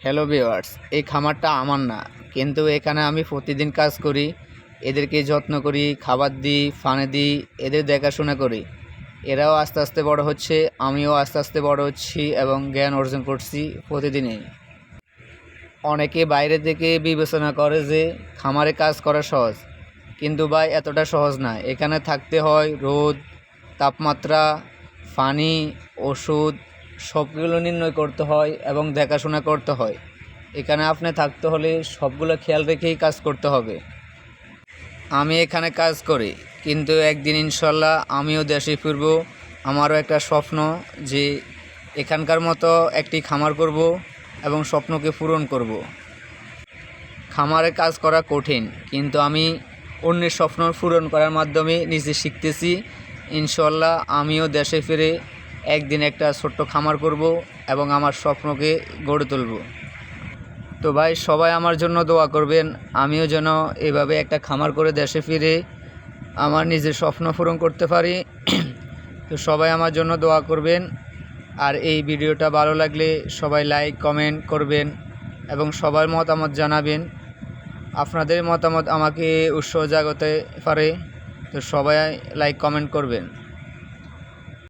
Hello viewers এই খামারটা আমার না। কিন্তু এখানে আমি প্রতিদিন কাজ করি, এদেরকে যত্ন করি, খাবার দিই, ফানে দিই, এদের দেখাশোনা করি। এরাও আস্তে আস্তে বড় হচ্ছে, আমিও আস্তে আস্তে বড় হচ্ছি এবং জ্ঞান অর্জন করছি প্রতিদিনই। অনেকে বাইরে থেকে বিবেচনা করে যে খামারে কাজ করা সহজ, কিন্তু ভাই এতটা সহজ না। এখানে থাকতে হয় রোদ, তাপমাত্রা, পানি, ওষুধ সবগুলো নির্ণয় করতে হয় এবং দেখাশোনা করতে হয়। এখানে আপনি থাকতে হলে সবগুলো খেয়াল রেখেই কাজ করতে হবে। আমি এখানে কাজ করি, কিন্তু একদিন ইনশাল্লাহ আমিও দেশে ফিরব। আমারও একটা স্বপ্ন যে এখানকার মতো একটি খামার করব এবং স্বপ্নকে পূরণ করব। খামারে কাজ করা কঠিন, কিন্তু আমি অন্যের স্বপ্ন পূরণ করার মাধ্যমে নিজে শিখতেছি। ইনশাল্লাহ আমিও দেশে ফিরে একদিন একটা ছোট্ট খামার করব এবং আমার স্বপ্নকে গড়ে তুলব। তো ভাই, সবাই আমার জন্য দোয়া করবেন, আমিও যেন এভাবে একটা খামার করে দেশে ফিরে আমার নিজের স্বপ্ন পূরণ করতে পারি। তো সবাই আমার জন্য দোয়া করবেন, আর এই ভিডিওটা ভালো লাগলে সবাই লাইক, কমেন্ট করবেন এবং সবার মতামত জানাবেন। আপনাদের মতামত আমাকে উৎসাহ জাগাতে পারে, তো সবাই লাইক, কমেন্ট করবেন।